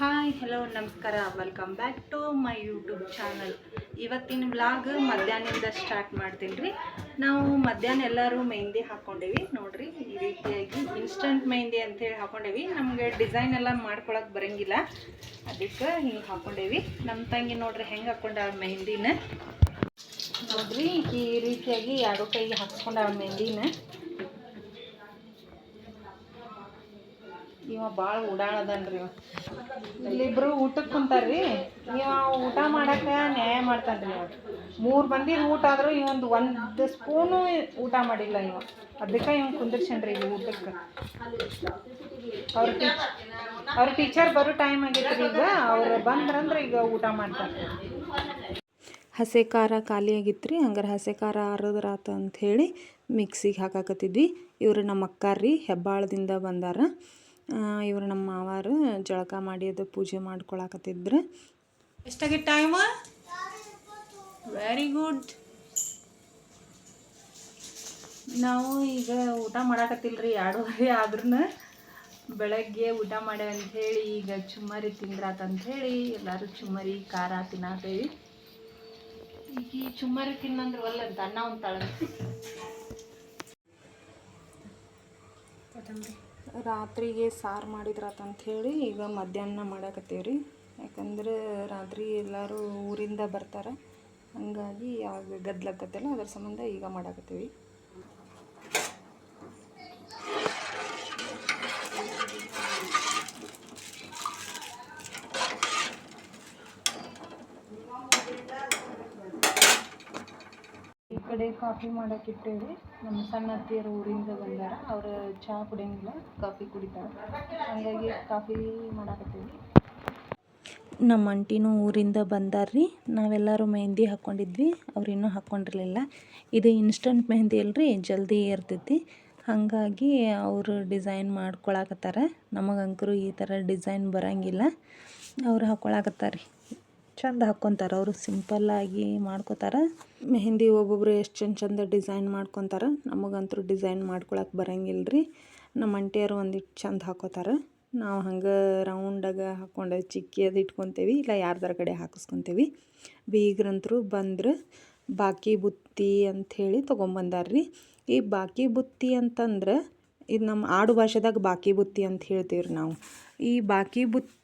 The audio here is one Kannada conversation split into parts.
ಹಾಯ್ ಹಲೋ ನಮಸ್ಕಾರ. Welcome back to my YouTube channel ಇವತ್ತಿನ ಬ್ಲಾಗ್ ಮಧ್ಯಾಹ್ನದಿಂದ ಸ್ಟಾರ್ಟ್ ಮಾಡ್ತೀನಿ ರೀ. ನಾವು ಮಧ್ಯಾಹ್ನ ಎಲ್ಲರೂ ಮೆಹಂದಿ ಹಾಕ್ಕೊಂಡೇವಿ ನೋಡಿರಿ, ಈ ರೀತಿಯಾಗಿ ಇನ್ಸ್ಟಂಟ್ ಮೆಹಂದಿ ಅಂತೇಳಿ ಹಾಕ್ಕೊಂಡೇವಿ ನಮಗೆ ಡಿಸೈನ್ ಎಲ್ಲ ಮಾಡ್ಕೊಳಕ್ಕೆ ಬರಂಗಿಲ್ಲ. ಅದಕ್ಕೆ ಹಿಂಗೆ ಹಾಕ್ಕೊಂಡೇವಿ ನಮ್ಮ ತಂಗಿ ನೋಡ್ರಿ, ಹೆಂಗೆ ಹಾಕ್ಕೊಂಡಾಳ ಮೆಹಂದಿನ ನೋಡ್ರಿ, ಈ ರೀತಿಯಾಗಿ ಎರಡು ಕೈಗೆ ಹಾಕ್ಸ್ಕೊಂಡಾಳ ಮೆಹಂದಿನ ಇವ ಭಾಳ ಉಡಾಳದನ್ರಿ. ಇವ ಇಲ್ಲಿಬ್ರು ಊಟಕ್ಕೆ ಕುಂತಾರ್ರಿ. ಇವ ಊಟ ಮಾಡಕ್ಕೆ ನ್ಯಾಯ ಮಾಡ್ತಾನ್ರಿ ಇವ ಮೂರು ಮಂದಿ ಊಟ ಆದ್ರೂ ಇವೊಂದು ಒಂದು ಸ್ಪೂನು ಊಟ ಮಾಡಿಲ್ಲ ಇವ. ಅದಕ್ಕೆ ಇವ್ ಕುಂದಿರ್ಸನ್ರಿ ಈಗ ಊಟಕ್ಕೆ ಅವ್ರ ಟೀಚ್ ಅವ್ರ ಟೀಚರ್ ಬರೋ ಟೈಮ್ ಆಗೈತ್ರಿ ಈಗ. ಅವ್ರು ಬಂದ್ರಂದ್ರೆ ಈಗ ಊಟ ಮಾಡ್ತಾರೆ ಹಸೆ ಖಾರ ಖಾಲಿ ಆಗಿತ್ತು ರೀ ಹಂಗಾರೆ ಹಸೆ ಖಾರ ಆರದ್ರಾತ ಅಂಥೇಳಿ ಮಿಕ್ಸಿಗೆ ಹಾಕಾಕತ್ತಿದ್ವಿ. ಇವರು ನಮ್ಮ ಅಕ್ಕಾರ್ರಿ ಹೆಬ್ಬಾಳದಿಂದ ಬಂದಾರ. ಇವರು ನಮ್ಮ ಮಾವಾರು ಜಳಕ ಮಾಡಿ ಅದು ಪೂಜೆ ಮಾಡ್ಕೊಳಕತ್ತಿದ್ರು. ಎಷ್ಟಾಗಿ ಟೈಮ್ ವೆರಿ ಗುಡ್ ನಾವು ಈಗ ಊಟ ಮಾಡಾಕತ್ತಿಲ್ರಿ ಎರಡೂವರೆ ಆದ್ರೂ ಬೆಳಗ್ಗೆ ಊಟ ಅಂಥೇಳಿ ಈಗ ಚುಮ್ಮರಿ ತಿಂದ್ರಾತ ಅಂಥೇಳಿ ಎಲ್ಲರೂ ಚುಮ್ಮರಿ ಖಾರ ತಿನ್ನತ್ತೇವಿ ಈಗ ಈ ಚುಮ್ಮರಿ ತಿನ್ನಂದ್ರೆ ಒಲ್ಲ ಅಂತ ಒಂದು ಉಂತಾಳ ರಾತ್ರಿಗೆ ಸಾರು ಮಾಡಿದ್ರಾತ ಅಂಥೇಳಿ ಈಗ ಮಧ್ಯಾಹ್ನ ಮಾಡಾಕತ್ತೀವಿ ರೀ ಯಾಕಂದ್ರೆ ರಾತ್ರಿ ಎಲ್ಲರೂ ಊರಿಂದ ಬರ್ತಾರೆ. ಹಂಗಾಗಿ ಆಗ ಗದ್ಲಾಕತ್ತಲ್ಲ, ಅದ್ರ ಸಂಬಂಧ ಈಗ ಮಾಡಾಕತ್ತೀವಿ. ಕಡೆ ಕಾಫಿ ಮಾಡಕ್ಕೆ ಇಟ್ಟೇವಿ. ನಮ್ಮ ಸಣ್ಣ ಅತ್ತಿಯರು ಊರಿಂದ ಬಂದಾರ. ಅವರು ಚಹಾ ಕುಡಿಯಂಗಿಲ್ಲ, ಕಾಫಿ ಕುಡಿತಾರೆ. ಹಂಗಾಗಿ ಕಾಫಿ ಮಾಡಾಕತ್ತೀವಿ. ನಮ್ಮ ಅಂಟಿನೂ ಊರಿಂದ ಬಂದಾರ್ರಿ. ನಾವೆಲ್ಲರೂ ಮೆಹಂದಿ ಹಾಕ್ಕೊಂಡಿದ್ವಿ ಅವ್ರು ಇನ್ನೂ ಹಾಕ್ಕೊಂಡಿರಲಿಲ್ಲ ಇದು ಇನ್ಸ್ಟಂಟ್ ಮೆಹಂದಿ ಅಲ್ರಿ, ಜಲ್ದಿ ಇರ್ತೈತಿ. ಹಾಗಾಗಿ ಅವರು ಡಿಸೈನ್ ಮಾಡ್ಕೊಳಕತ್ತಾರ. ನಮಗಂಕರು ಈ ಥರ ಡಿಸೈನ್ ಬರಂಗಿಲ್ಲ. ಅವ್ರು ಹಾಕ್ಕೊಳಕತ್ತಾರ ರೀ ಚಂದ ಹಾಕ್ಕೊತಾರೆ ಅವರು ಸಿಂಪಲ್ಲಾಗಿ ಮಾಡ್ಕೊತಾರ. ಮೆಹಂದಿ ಒಬ್ಬೊಬ್ರು ಎಷ್ಟು ಚಂದ ಚಂದ ಡಿಸೈನ್ ಮಾಡ್ಕೊತಾರೆ, ನಮಗಂತೂ ಡಿಸೈನ್ ಮಾಡ್ಕೊಳಕ್ಕೆ ಬರಂಗಿಲ್ಲ ರೀ ನಮ್ಮ ಅಂಟಿಯರು ಒಂದಿಟ್ಟು ಚಂದ ಹಾಕೋತಾರೆ. ನಾವು ಹಂಗೆ ರೌಂಡಾಗ ಹಾಕ್ಕೊಂಡು ಚಿಕ್ಕಿ ಅದು ಇಟ್ಕೊತೇವಿ, ಇಲ್ಲ ಯಾರ್ದಾರ ಕಡೆ ಹಾಕಿಸ್ಕೊತೇವಿ. ಬೀಗ್ರಂತರು ಬಂದ್ರೆ ಬಾಕಿ ಬುತ್ತಿ ಅಂಥೇಳಿ ತೊಗೊಂಬಂದಾರ್ರಿ. ಈ ಬಾಕಿ ಬುತ್ತಿ ಅಂತಂದ್ರೆ, ಇದು ನಮ್ಮ ಆಡು ಭಾಷೆದಾಗ ಬಾಕಿ ಬುತ್ತಿ ಅಂತ ಹೇಳ್ತೀವಿ ನಾವು. ಈ ಬಾಕಿ ಬುತ್ತಿ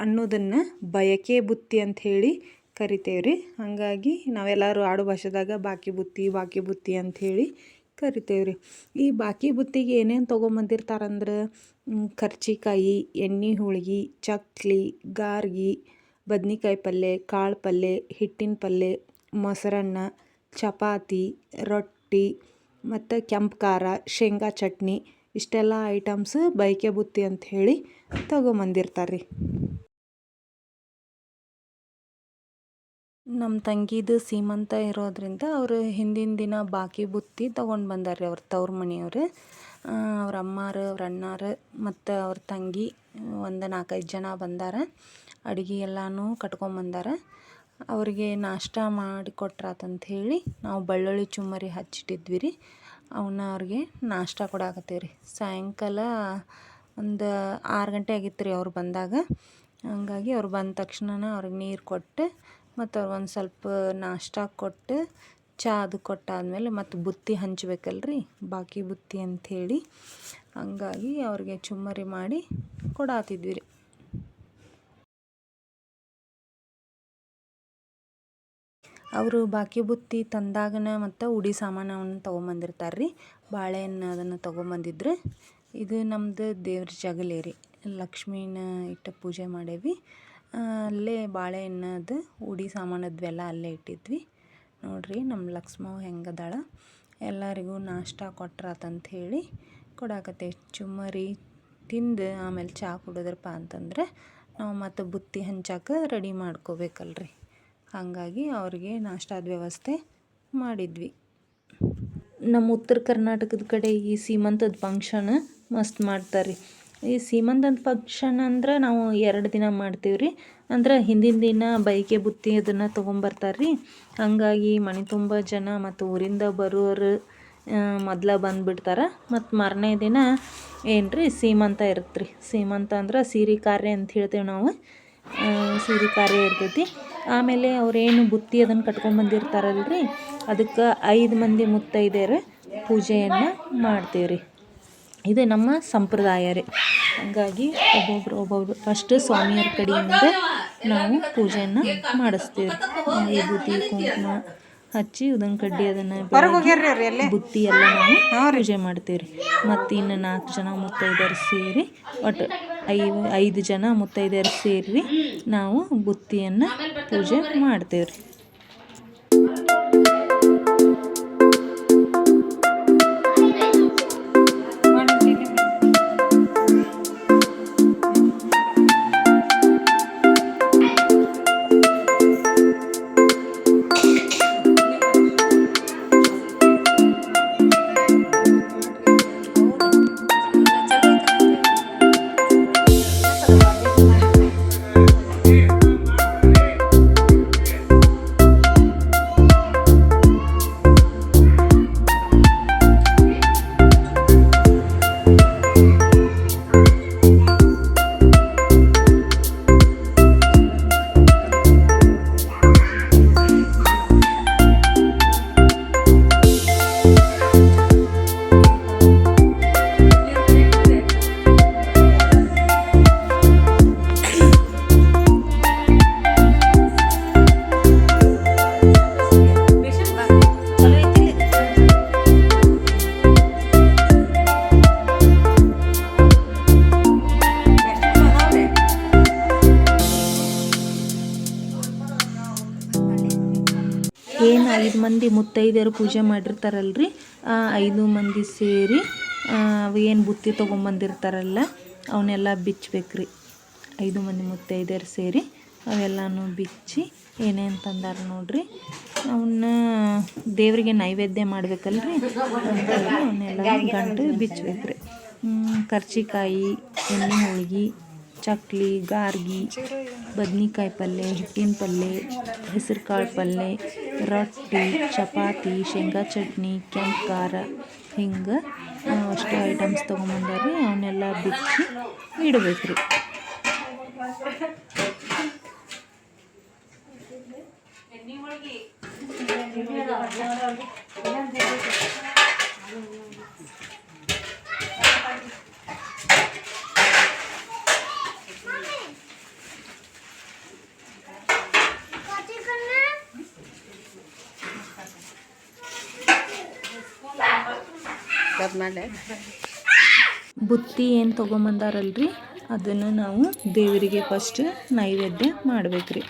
ಅನ್ನೋದನ್ನು ಬಯಕೆ ಬುತ್ತಿ ಅಂತ ಹೇಳಿ ಕರಿತೇವೆ ರೀ ಹಾಗಾಗಿ ನಾವೆಲ್ಲರೂ ಆಡು ಭಾಷೆದಾಗ ಬಾಕಿ ಬುತ್ತಿ ಬಾಕಿ ಬುತ್ತಿ ಅಂಥೇಳಿ ಕರಿತೇವೆ ರೀ ಈ ಬಾಕಿ ಬುತ್ತಿಗೆ ಏನೇನು ತೊಗೊಂಬಂದಿರ್ತಾರಂದ್ರೆ ಕರ್ಚಿಕಾಯಿ, ಎಣ್ಣೆ ಹೋಳ್ಗೆ, ಚಕ್ಲಿ, ಗಾರ್ಗಿ, ಬದ್ನಿಕಾಯಿ ಪಲ್ಯ ಕಾಳು ಪಲ್ಯ ಹಿಟ್ಟಿನ ಪಲ್ಯ ಮೊಸರನ್ನ, ಚಪಾತಿ, ರೊಟ್ಟಿ, ಮತ್ತು ಕೆಂಪು ಖಾರ, ಶೇಂಗಾ ಚಟ್ನಿ ಇಷ್ಟೆಲ್ಲ ಐಟಮ್ಸ್ ಬೈಕೆ ಬುತ್ತಿ ಅಂತ ಹೇಳಿ ತಗೊಂಬಂದಿರ್ತಾರೆ ರೀ ನಮ್ಮ ತಂಗಿದು ಸೀಮಂತ ಇರೋದ್ರಿಂದ ಅವರು ಹಿಂದಿನ ದಿನ ಬಾಕಿ ಬುತ್ತಿ ತೊಗೊಂಡು ಬಂದಾರೆ ಅವ್ರ ತವ್ರ ಮನೆಯವ್ರು. ಅವ್ರ ಅಮ್ಮಾರು, ಅವ್ರ ಅಣ್ಣಾರು ಮತ್ತು ಅವ್ರ ತಂಗಿ ಒಂದು ನಾಲ್ಕೈದು ಜನ ಬಂದಾರ. ಅಡುಗೆ ಎಲ್ಲನೂ ಕಟ್ಕೊಂಬಂದಾರ. ಅವರಿಗೆ ನಾಷ್ಟ ಮಾಡಿ ಕೊಟ್ರಾತಂತ ಹೇಳಿ ನಾವು ಬೆಳ್ಳುಳ್ಳಿ ಚುಮ್ಮರಿ ಹಚ್ಚಿಟ್ಟಿದ್ವಿ ರೀ ಅವನ್ನ ಅವ್ರಿಗೆ ನಾಷ್ಟ ಕೊಡಾಕತ್ತೀವಿ ರೀ. ಸಾಯಂಕಾಲ ಒಂದು ಆರು ಗಂಟೆ ಆಗಿತ್ತು ರೀ ಅವ್ರು ಬಂದಾಗ. ಹಂಗಾಗಿ ಅವ್ರು ಬಂದ ತಕ್ಷಣ ಅವ್ರಿಗೆ ನೀರು ಕೊಟ್ಟು ಮತ್ತು ಅವ್ರು ಒಂದು ಸ್ವಲ್ಪ ನಾಷ್ಟ ಕೊಟ್ಟು ಚಾ ಅದು ಕೊಟ್ಟಾದಮೇಲೆ ಮತ್ತು ಬುತ್ತಿ ಹಂಚಬೇಕಲ್ರಿ, ಬಾಕಿ ಬುತ್ತಿ ಅಂಥೇಳಿ. ಹಂಗಾಗಿ ಅವ್ರಿಗೆ ಚುಮ್ಮರಿ ಮಾಡಿ ಕೊಡಾತಿದ್ವಿ ರೀ. ಅವರು ಬಾಕಿ ಬುತ್ತಿ ತಂದಾಗನ ಮತ್ತು ಉಡಿ ಸಾಮಾನವನ್ನು ತೊಗೊಂಬಂದಿರ್ತಾರೆ ರೀ ಬಾಳೆಹಣ್ಣು ಅದನ್ನು ತೊಗೊಂಬಂದಿದ್ರು ಇದು ನಮ್ಮದು ದೇವ್ರ ಜಗಲೇರಿ. ಲಕ್ಷ್ಮೀನ ಇಟ್ಟು ಪೂಜೆ ಮಾಡೇವಿ. ಅಲ್ಲೇ ಬಾಳೆಹಣ್ಣದು, ಉಡಿ ಸಾಮಾನದ್ವೆಲ್ಲ ಅಲ್ಲೇ ಇಟ್ಟಿದ್ವಿ. ನೋಡ್ರಿ ನಮ್ಮ ಲಕ್ಷ್ಮವ್ವ ಹೆಂಗದಾಳ. ಎಲ್ಲರಿಗೂ ನಾಷ್ಟ ಕೊಟ್ರಾತಂತ ಹೇಳಿ ಕೊಡಾಕತ್ತೆ. ಚುಮ್ಮರಿ ತಿಂದು ಆಮೇಲೆ ಚಹಾ ಕುಡಿದ್ರಪ್ಪ ಅಂತಂದ್ರೆ ನಾವು ಮತ್ತು ಬುತ್ತಿ ಹಂಚಾಕ ರೆಡಿ ಮಾಡ್ಕೋಬೇಕಲ್ರಿ. ಹಾಗಾಗಿ ಅವ್ರಿಗೆ ನಾಷ್ಟಾದ ವ್ಯವಸ್ಥೆ ಮಾಡಿದ್ವಿ. ನಮ್ಮ ಉತ್ತರ ಕರ್ನಾಟಕದ ಕಡೆ ಈ ಸೀಮಂತದ ಫಂಕ್ಷನ್ ಮಸ್ತ್ ಮಾಡ್ತಾರೆ ಈ ಸೀಮಂತದ ಫಂಕ್ಷನ್ ಅಂದ್ರೆ ನಾವು ಎರಡು ದಿನ ಮಾಡ್ತೀವಿ ರೀ ಅಂದ್ರೆ ಹಿಂದಿನ ದಿನ ಬೈಕೆ ಬುತ್ತಿ ಅದನ್ನು ತೊಗೊಂಬರ್ತಾರೆ ರೀ ಹಾಗಾಗಿ ಮನೆ ತುಂಬ ಜನ ಮತ್ತು ಊರಿಂದ ಬರೋರು ಮೊದಲ ಬಂದುಬಿಡ್ತಾರೆ. ಮತ್ತು ಮಾರನೇ ದಿನ ಏನು ರೀ ಸೀಮಂತ ಇರುತ್ತೆ ರೀ ಸೀಮಂತ ಅಂದ್ರೆ ಸೀರೆ ಕಾರ್ಯ ಅಂತ ಹೇಳ್ತೇವೆ ನಾವು. ಸೀರೆ ಕಾರ್ಯ ಇರ್ತೈತಿ. ಆಮೇಲೆ ಅವ್ರೇನು ಬುತ್ತಿ ಅದನ್ನು ಕಟ್ಕೊಂಬಂದಿರ್ತಾರಲ್ಲ ರೀ ಅದಕ್ಕೆ ಐದು ಮಂದಿ ಮುತ್ತೈದೆಯರು ಪೂಜೆಯನ್ನು ಮಾಡ್ತೀವಿ ರೀ ಇದು ನಮ್ಮ ಸಂಪ್ರದಾಯ ರೀ. ಹಾಗಾಗಿ ಒಬ್ಬೊಬ್ರು ಒಬ್ಬೊಬ್ರು ಫಸ್ಟ್ ಸ್ವಾಮಿಯವ್ರ ಕಡೆಯಿಂದ ನಾವು ಪೂಜೆಯನ್ನು ಮಾಡಿಸ್ತೀವಿ ರೀ ಬುತ್ತಿ ಕುಂಕುಮ ಹಚ್ಚಿ ಉದನ್ ಕಡ್ಡಿ ಅದನ್ನು ಬುತ್ತಿ ಎಲ್ಲ ನಾವು ಪೂಜೆ ಮಾಡ್ತೀವಿ ರೀ ಮತ್ತು ಇನ್ನು ನಾಲ್ಕು ಜನ ಮುತ್ತೈದೆಯರು ಸೇರಿ ಒಟ್ಟು ಐದು ಐದು ಜನ ಮುತ್ತೈದೆಯರು ಸೇರಿ ನಾವು ಬುತ್ತಿಯನ್ನು ಪೂಜೆ ಮಾಡ್ತೇವೆ ರೀ ಏನು ಐದು ಮಂದಿ ಮುತ್ತೈದೆಯರು ಪೂಜೆ ಮಾಡಿರ್ತಾರಲ್ರಿ? ಆ, ಐದು ಮಂದಿ ಸೇರಿ ಏನು ಬುತ್ತಿ ತೊಗೊಂಬಂದಿರ್ತಾರಲ್ಲ, ಅವನ್ನೆಲ್ಲ ಬಿಚ್ಚಬೇಕ್ರಿ ಐದು ಮಂದಿ ಮುತ್ತೈದೆಯರು ಸೇರಿ ಅವೆಲ್ಲನೂ ಬಿಚ್ಚಿ ಏನೇನು ತಂದಾರ ನೋಡ್ರಿ. ಅವನ್ನ ದೇವರಿಗೆ ನೈವೇದ್ಯ ಮಾಡ್ಬೇಕಲ್ರಿ. ಅವನ್ನೆಲ್ಲ ಗಂಟು ಬಿಚ್ಚಬೇಕ್ರಿ ಕರ್ಚಿಕಾಯಿ, ಎಣ್ಣೆ ಹೋಳ್ಗೆ ಚಕ್ಲಿ, ಗಾರ್ಗಿ, ಬದ್ನಿಕಾಯಿ ಪಲ್ಯ ಹಿಟ್ಟಿನ ಪಲ್ಯ ಹೆಸರು ಕಾಳು ಪಲ್ಯ ರೊಟ್ಟಿ, ಚಪಾತಿ, ಶೇಂಗಾ ಚಟ್ನಿ, ಕೆಂಪು ಖಾರ, ಹಿಂಗೆ ಅಷ್ಟು ಐಟಮ್ಸ್ ತೊಗೊಂಬಂದಾರಿ ಅವನ್ನೆಲ್ಲ ಬಿಚ್ಚಿ ಇಡ್ಬೇಕು ರೀ ಬುತ್ತಿ ಏನು ತೊಗೊಂಬಂದಾರಲ್ರಿ? ಅದನ್ನು ನಾವು ದೇವರಿಗೆ ಫಸ್ಟ್ ನೈವೇದ್ಯ ಮಾಡ್ಬೇಕ್ರಿ.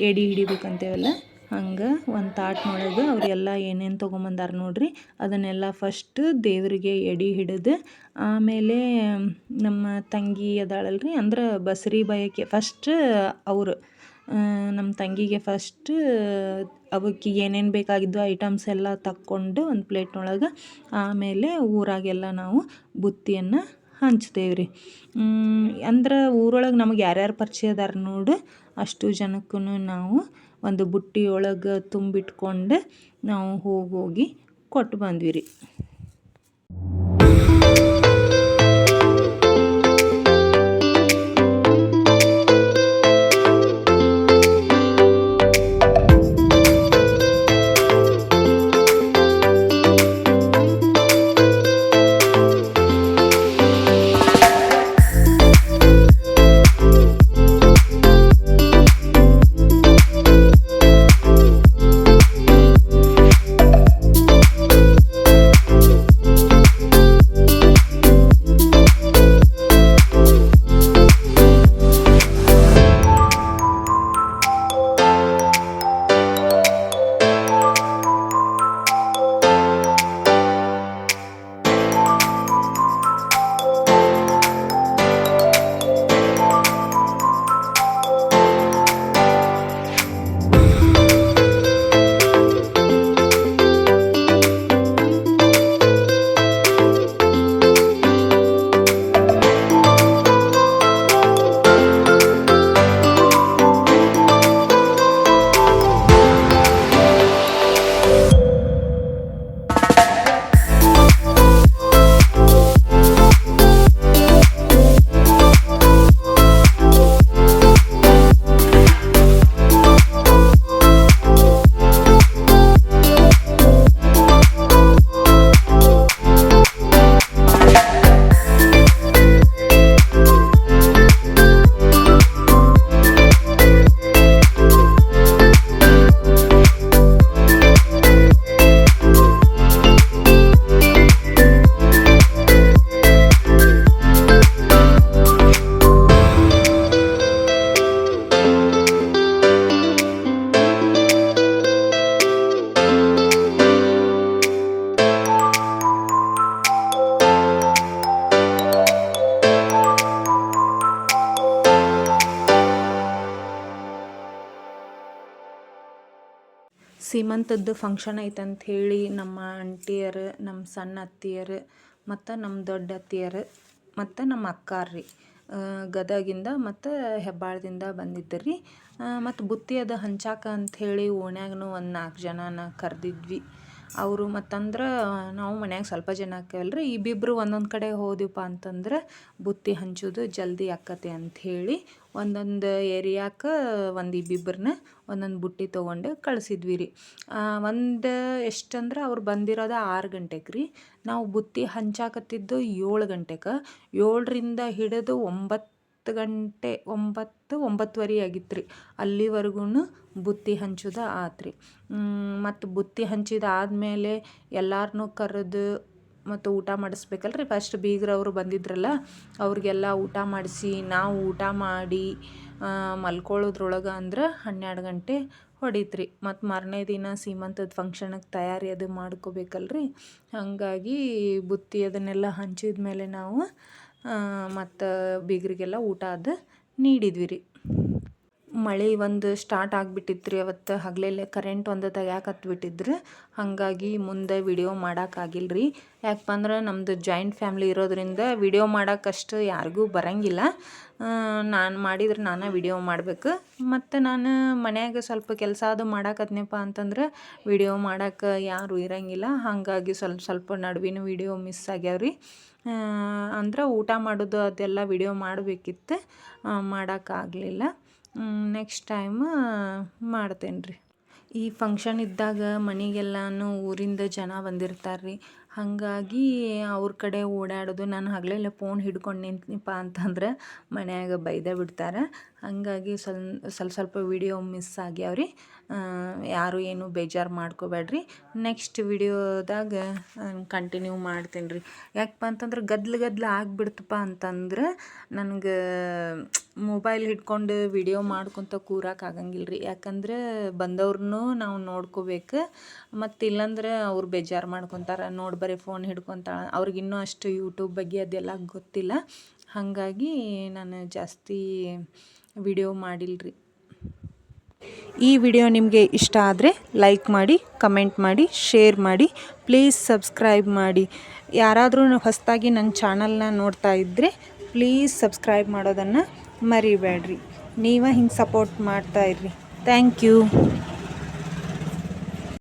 ಎಡಿ ಹಿಡಿಬೇಕಂತೇವಲ್ಲ? ಹಂಗೆ ಒಂದು ತಾಟ್ನೊಳಗೆ ಅವರೆಲ್ಲ ಏನೇನು ತೊಗೊಂಬಂದಾರ ನೋಡ್ರಿ. ಅದನ್ನೆಲ್ಲ ಫಸ್ಟ್ ದೇವರಿಗೆ ಎಡಿ ಹಿಡಿದು, ಆಮೇಲೆ ನಮ್ಮ ತಂಗಿ ಅದಾಳಲ್ರಿ ಅಂದ್ರೆ ಬಸರಿ ಬಯಕೆ ಫಸ್ಟ್ ಅವರು. ನಮ್ಮ ತಂಗಿಗೆ ಫಸ್ಟ್ ಅವಕ್ಕೆ ಏನೇನು ಬೇಕಾಗಿದ್ದು ಐಟಮ್ಸ್ ಎಲ್ಲ ತಕ್ಕೊಂಡು ಒಂದು ಪ್ಲೇಟ್ನೊಳಗೆ ಆಮೇಲೆ ಊರಾಗೆಲ್ಲ ನಾವು ಬುತ್ತಿಯನ್ನು ಹಂಚ್ತೇವೆ ರೀ ಅಂದ್ರೆ ಊರೊಳಗೆ ನಮಗೆ ಯಾರ್ಯಾರು ಪರಿಚಯ ಅದಾರ ನೋಡು, ಅಷ್ಟು ಜನಕ್ಕೂ ನಾವು ಒಂದು ಬುಟ್ಟಿ ಒಳಗೆ ತುಂಬಿಟ್ಕೊಂಡು ನಾವು ಹೋಗಿ ಕೊಟ್ಟು ಬಂದ್ವಿ ರೀ ಸೀಮಂತದ್ದು ಫಂಕ್ಷನ್ ಐತಂತ ಹೇಳಿ ನಮ್ಮ ಆಂಟಿಯರು ನಮ್ಮ ಸಣ್ಣ ಅತ್ತಿಯರು, ಮತ್ತು ನಮ್ಮ ದೊಡ್ಡ ಅತ್ತಿಯರು, ಮತ್ತು ನಮ್ಮ ಅಕ್ಕಾರು ರೀ. ಗದಗಿಂದ ಮತ್ತು ಹೆಬ್ಬಾಳದಿಂದ ಬಂದಿದ್ದರು ರೀ. ಮತ್ತು ಬುತ್ತಿ ಅದು ಹಂಚಾಕ ಅಂಥೇಳಿ ಓಣ್ಯಾಗನು ಒಂದು ನಾಲ್ಕು ಜನನ ಕರೆದಿದ್ವಿ. ಅವರು ಮತ್ತಂದ್ರೆ ನಾವು ಮನ್ಯಾಗ ಸ್ವಲ್ಪ ಜನ ಆಕೇವಲ್ರಿ ಇಬ್ಬಿಬ್ಬರು ಒಂದೊಂದು ಕಡೆ ಹೋದಿವಪ್ಪ ಅಂತಂದ್ರೆ ಬುತ್ತಿ ಹಂಚೋದು ಜಲ್ದಿ ಆಕ್ಕತಿ ಅಂಥೇಳಿ ಒಂದೊಂದು ಏರಿಯಾಕ್ಕೆ ಒಂದು ಇಬ್ಬಿಬ್ಬರನ್ನ ಒಂದೊಂದು ಬುಟ್ಟಿ ತೊಗೊಂಡು ಕಳಿಸಿದ್ವಿ ರೀ ಒಂದು ಎಷ್ಟಂದ್ರೆ ಅವ್ರು ಬಂದಿರೋದು ಆರು ಗಂಟೆಗೆ ರೀ, ನಾವು ಬುತ್ತಿ ಹಂಚಾಕತ್ತಿದ್ದು ಏಳು ಗಂಟೆಗೆ ಏಳರಿಂದ ಹಿಡಿದು ಒಂಬತ್ತು ಗಂಟೆ ಒಂಬತ್ತು, ಒಂಬತ್ತುವರೆ ಆಗಿತ್ತು ರೀ ಅಲ್ಲಿವರೆಗೂ ಬುತ್ತಿ ಹಂಚೋದು ಆತು ರೀ ಮತ್ತು ಬುತ್ತಿ ಹಂಚಿದ ಆದಮೇಲೆ ಎಲ್ಲಾರನ್ನೂ ಕರೆದು ಮತ್ತು ಊಟ ಮಾಡಿಸ್ಬೇಕಲ್ರಿ. ಫಸ್ಟ್ ಬೀಗರವರು ಬಂದಿದ್ರಲ್ಲ, ಅವ್ರಿಗೆಲ್ಲ ಊಟ ಮಾಡಿಸಿ, ನಾವು ಊಟ ಮಾಡಿ ಮಲ್ಕೊಳ್ಳೋದ್ರೊಳಗೆ ಅಂದ್ರೆ ಹನ್ನೆರಡು ಗಂಟೆ ಹೊಡಿತ್ರಿ. ಮತ್ತು ಮಾರನೇ ದಿನ ಸೀಮಂತದ ಫಂಕ್ಷನಿಗೆ ತಯಾರಿ ಅದು ಮಾಡ್ಕೋಬೇಕಲ್ರಿ. ಹಾಗಾಗಿ ಬುತ್ತಿ ಅದನ್ನೆಲ್ಲ ಹಂಚಿದ ಮೇಲೆ ನಾವು ಮತ್ತು ಬೀಗರಿಗೆಲ್ಲ ಊಟ ಅದು ನೀಡಿದ್ವಿ ರೀ ಮಳೆ ಒಂದು ಸ್ಟಾರ್ಟ್ ಆಗಿಬಿಟ್ಟಿತ್ತು ರೀ ಅವತ್ತು ಹಗಲೆಲ್ಲ ಕರೆಂಟ್ ಒಂದು ತೆಗ್ಯಾಕತ್ಬಿಟ್ಟಿದ್ರು. ಹಾಗಾಗಿ ಮುಂದೆ ವಿಡಿಯೋ ಮಾಡೋಕ್ಕಾಗಿಲ್ಲ ರೀ ಯಾಕಪ್ಪ ಅಂದ್ರೆ ನಮ್ಮದು ಜಾಯಿಂಟ್ ಫ್ಯಾಮ್ಲಿ ಇರೋದ್ರಿಂದ ವಿಡಿಯೋ ಮಾಡೋಕ್ಕಷ್ಟು ಯಾರಿಗೂ ಬರೋಂಗಿಲ್ಲ. ನಾನು ಮಾಡಿದ್ರೆ ನಾನೇ ವಿಡಿಯೋ ಮಾಡಬೇಕು. ಮತ್ತು ನಾನು ಮನ್ಯಾಗ ಸ್ವಲ್ಪ ಕೆಲಸ ಅದು ಮಾಡಾಕತ್ನಪ್ಪ ಅಂತಂದ್ರೆ ವಿಡಿಯೋ ಮಾಡೋಕೆ ಯಾರೂ ಇರೋಂಗಿಲ್ಲ. ಹಾಗಾಗಿ ಸ್ವಲ್ಪ ಸ್ವಲ್ಪ ನಡುವಿನ ವಿಡಿಯೋ ಮಿಸ್ ಆಗ್ಯಾವ ರೀ ಅಂದ್ರೆ ಊಟ ಮಾಡೋದು ಅದೆಲ್ಲ ವಿಡಿಯೋ ಮಾಡಬೇಕಿತ್ತು. ಮಾಡೋಕ್ಕಾಗಲಿಲ್ಲ ನೆಕ್ಸ್ಟ್ ಟೈಮ್ ಮಾಡ್ತೇನೆ ರೀ ಈ ಫಂಕ್ಷನ್ ಇದ್ದಾಗ ಮನೆಗೆಲ್ಲನೂ ಊರಿಂದ ಜನ ಬಂದಿರ್ತಾರೆ ರೀ ಹಾಗಾಗಿ ಅವ್ರ ಕಡೆ ಓಡಾಡೋದು, ನಾನು ಹಗಲೆಲ್ಲ ಫೋನ್ ಹಿಡ್ಕೊಂಡು ನಿಂತ್ನಿಪ್ಪ ಅಂತಂದ್ರೆ ಮನ್ಯಾಗ ಬೈದೇ ಬಿಡ್ತಾರೆ. ಹಾಗಾಗಿ ಸ್ವಲ್ಪ ಸ್ವಲ್ಪ ಸ್ವಲ್ಪ ವಿಡಿಯೋ ಮಿಸ್ ಆಗ್ಯಾವ ರೀ ಯಾರು ಏನು ಬೇಜಾರು ಮಾಡ್ಕೋಬೇಡ್ರಿ. ನೆಕ್ಸ್ಟ್ ವಿಡಿಯೋದಾಗ ಕಂಟಿನ್ಯೂ ಮಾಡ್ತೀನಿ ರೀ ಯಾಕಪ್ಪ ಅಂತಂದ್ರೆ ಗದ್ಲು ಗದ್ಲು ಆಗಿಬಿಡ್ತಪ್ಪ ಅಂತಂದ್ರೆ ನನಗೆ ಮೊಬೈಲ್ ಹಿಡ್ಕೊಂಡು ವಿಡಿಯೋ ಮಾಡ್ಕೊತ ಕೂರಕ್ಕೆ ಆಗಂಗಿಲ್ಲ ರೀ ಯಾಕಂದ್ರೆ ಬಂದವ್ರನ್ನೂ ನಾವು ನೋಡ್ಕೋಬೇಕು, ಮತ್ತು ಇಲ್ಲಾಂದ್ರೆ ಅವ್ರು ಬೇಜಾರು ಮಾಡ್ಕೊತಾರೆ. ನೋಡಿ ಬರೀ ಫೋನ್ ಹಿಡ್ಕೊತಾಳೆ. ಅವ್ರಿಗಿನ್ನೂ ಅಷ್ಟು ಯೂಟ್ಯೂಬ್ ಬಗ್ಗೆ ಅದೆಲ್ಲ ಗೊತ್ತಿಲ್ಲ. ಹಾಗಾಗಿ ನಾನು ಜಾಸ್ತಿ ವಿಡಿಯೋ ಮಾಡಿಲ್ಲ ರೀ ಈ ವಿಡಿಯೋ ನಿಮಗೆ ಇಷ್ಟ ಆದರೆ ಲೈಕ್ ಮಾಡಿ ಕಮೆಂಟ್ ಮಾಡಿ ಶೇರ್ ಮಾಡಿ ಪ್ಲೀಸ್ ಸಬ್ಸ್ಕ್ರೈಬ್ ಮಾಡಿ. ಯಾರಾದರೂ ಹೊಸದಾಗಿ ನನ್ನ ಚಾನಲ್ನ ನೋಡ್ತಾ ಇದ್ದರೆ ಪ್ಲೀಸ್ ಸಬ್ಸ್ಕ್ರೈಬ್ ಮಾಡೋದನ್ನು ಮರಿಬೇಡ್ರಿ. ನೀವೇ ಹಿಂಗೆ ಸಪೋರ್ಟ್ ಮಾಡ್ತಾ ಮಾಡ್ತಾಯಿರ್ರಿ ಥ್ಯಾಂಕ್ ಯು